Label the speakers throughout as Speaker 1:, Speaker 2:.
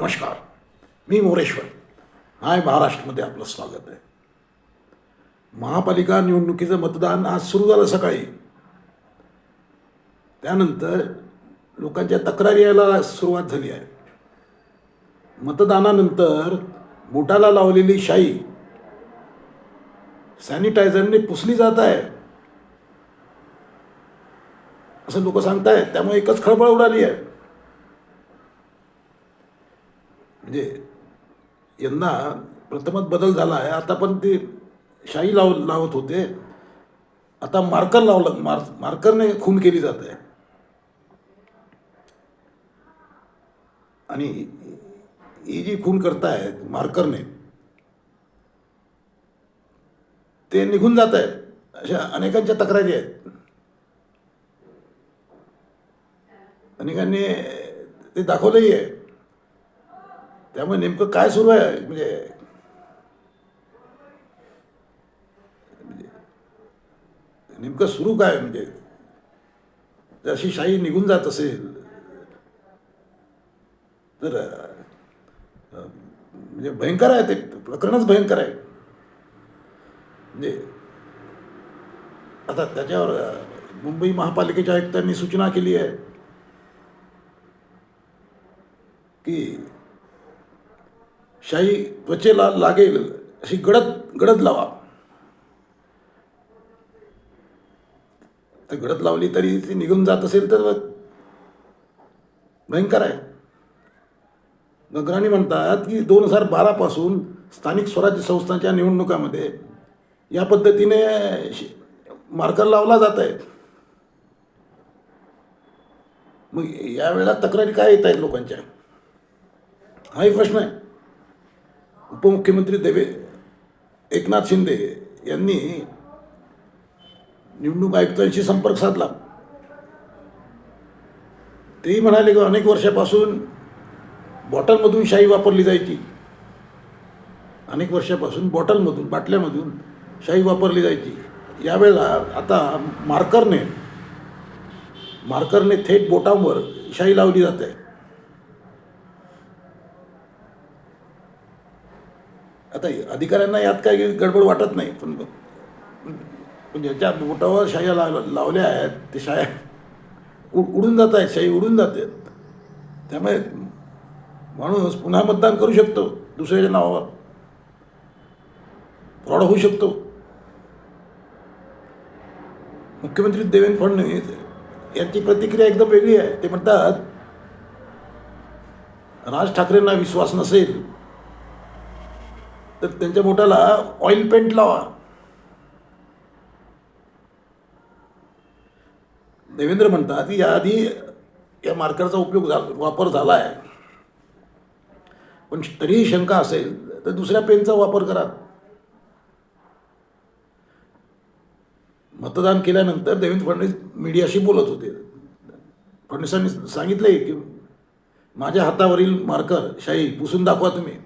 Speaker 1: नमस्कार मी मोरेश्वर. हाय महाराष्ट्रमध्ये आपलं स्वागत आहे. महापालिका निवडणुकीचं मतदान आज सुरू झालं सकाळी. त्यानंतर लोकांच्या तक्रारी यायला सुरुवात झाली आहे. मतदानानंतर बोटाला लावलेली शाई सॅनिटायझरने पुसली जात आहे. असं लोक सांगतायत त्यामुळे एकच खळबळ उडाली आहे म्हणजे यंदा प्रथमच बदल झाला आहे. आता पण ते शाई लाव लावत होते. आता मार्कर लावलं मार मार्करने खून केली जात आहे. आणि ही जी खून करतायत मार्करने ते निघून जात आहेत. अशा अनेकांच्या तक्रारी आहेत. अनेकांनी ते दाखवलंही आहे. त्यामुळे नेमकं काय सुरू आहे? म्हणजे, म्हणजे नेमकं सुरू काय? आहे म्हणजे जशी शाही निघून जात असेल तर म्हणजे भयंकर आहे ते. प्रकरणच भयंकर आहे. म्हणजे आता त्याच्यावर मुंबई महापालिकेच्या आयुक्तांनी सूचना केली आहे की शाही त्वचेला लागेल अशी गडद गडद लावा. तर गडद लावली तरी ती निघून जात असेल तर भयंकर आहे. नगराणी म्हणतात की दोन हजार बारापासून स्थानिक स्वराज्य संस्थांच्या निवडणुकामध्ये या पद्धतीने मार्कर लावला जात आहे. मग यावेळेला तक्रारी काय येत आहेत लोकांच्या? हाही प्रश्न आहे. उपमुख्यमंत्री देवे एकनाथ शिंदे यांनी निवडणूक आयुक्तांशी संपर्क साधला. तेही म्हणाले की अनेक वर्षापासून बॉटलमधून शाई वापरली जायची. अनेक वर्षापासून बॉटलमधून बाटल्यामधून शाई वापरली जायची. यावेळेला आता मार्करने मार्करने थेट बोटांवर शाई लावली जाते. आता अधिकाऱ्यांना यात काही गडबड वाटत नाही पण पण ज्याच्या बोटावर शाया लाव लावल्या आहेत ते शाया उ उडून जात आहेत शाही उडून जाते त्यामुळे माणूस पुन्हा मतदान करू शकतो दुसऱ्याच्या नावावर. फ्रॉड होऊ शकतो. मुख्यमंत्री देवेंद्र फडणवीस यांची प्रतिक्रिया एकदम वेगळी आहे. ते म्हणतात राज ठाकरेंना विश्वास नसेल तर त्यांच्या बोटाला ऑइल पेंट लावा. देवेंद्र म्हणतात की याआधी या मार्करचा उपयोग झा वापर झाला आहे पण तरीही शंका असेल तर दुसऱ्या पेनचा वापर करा. मतदान केल्यानंतर देवेंद्र फडणवीस मीडियाशी बोलत होते. फडणवीसांनी सांगितले की माझ्या हातावरील मार्कर शाही पुसून दाखवा तुम्ही.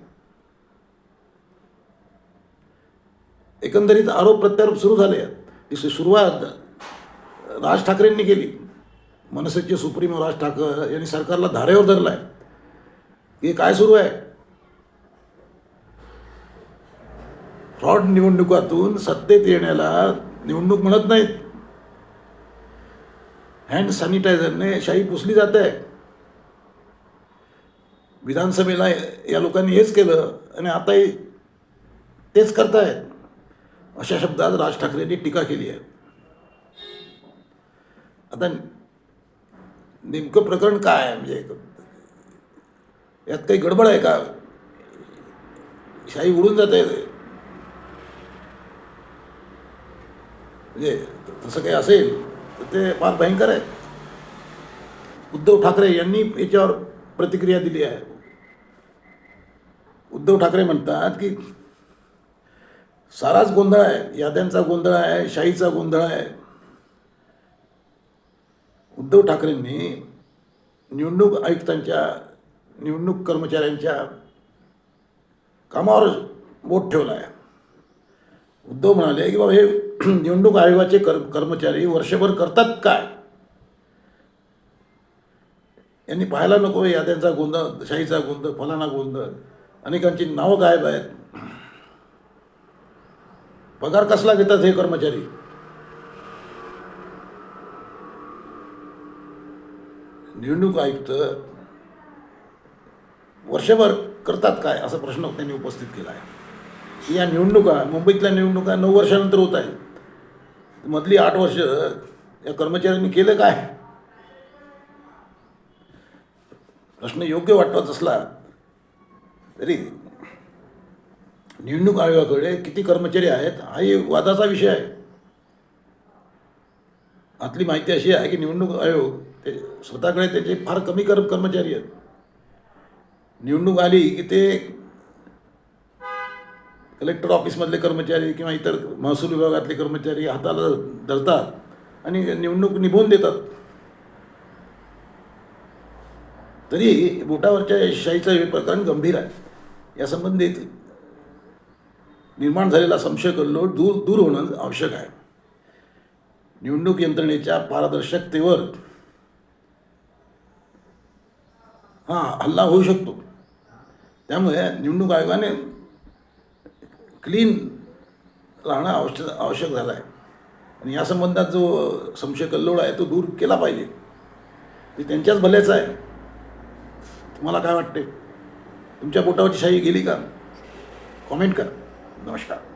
Speaker 1: एकंदरीत आरोप प्रत्यारोप सुरू झाले आहेत. ती सुरुवात राज ठाकरेंनी केली. मनसेचे सुप्रीमो राज ठाकर यांनी सरकारला धारेवर धरला आहे हे काय सुरू आहे? फ्रॉड निवडणुकातून सत्तेत येण्याला निवडणूक म्हणत नाहीत. हँड सॅनिटायझरने शाही पुसली जाते. आहे विधानसभेला या लोकांनी हेच केलं आणि आताही तेच करतायत. अशा शब्दात राज ठाकरेंनी टीका केली आहे. आता नेमकं प्रकरण काय आहे? म्हणजे यात काही गडबड आहे का? शाही उडून जाते म्हणजे तसं काही असेल तर ते फार भयंकर आहे. उद्धव ठाकरे यांनी याच्यावर प्रतिक्रिया दिली आहे. उद्धव ठाकरे म्हणतात की साराच गोंधळ आहे याद्यांचा गोंधळ आहे शाहीचा गोंधळ आहे. उद्धव ठाकरेंनी निवडणूक आयुक्तांच्या निवडणूक कर्मचाऱ्यांच्या कामावर बोट ठेवला आहे उद्धव म्हणाले की बाबा हे निवडणूक आयोगाचे कर कर्मचारी वर्षभर करतात काय? यांनी पाहायला नको याद्यांचा गोंधळ शाहीचा गोंधळ फलाना गोंधळ. अनेकांची नावं गायब आहेत. पगार कसला घेतात हे कर्मचारी? निवडणूक आयुक्त वर्षभर करतात काय असा प्रश्न त्यांनी उपस्थित केला आहे की या निवडणुका मुंबईतल्या निवडणुका नऊ वर्षानंतर होत आहेत. मधली आठ वर्ष या कर्मचाऱ्यांनी केलं काय? प्रश्न योग्य वाटत असला तरी निवडणूक आयोगाकडे किती कर्मचारी आहेत हाही वादाचा विषय आहे. आतली माहिती अशी आहे की निवडणूक आयोग ते स्वतःकडे त्याचे फार कमी कर कर्मचारी आहेत. निवडणूक आली की ते कलेक्टर ऑफिसमधले कर्मचारी किंवा इतर महसूल विभागातले कर्मचारी हाताला धरतात आणि निवडणूक निभवून देतात. तरी बोटावरच्या शाहीचं हे प्रकरण गंभीर आहे. या संबंधित निर्माण झालेला संशय कल्लोळ दूर दूर होणं आवश्यक आहे. निवडणूक यंत्रणेच्या पारदर्शकतेवर हा हल्ला होऊ शकतो. त्यामुळे निवडणूक आयोगाने क्लीन राहणं आवश्यक आवश्यक झालं आहे आणि या संबंधात जो संशय कल्लोळ आहे तो दूर केला पाहिजे. ते त्यांच्याच भल्याचं आहे. तुम्हाला काय वाटते तुमच्या बोटावरची शाही गेली का? कॉमेंट करा. नमस्कार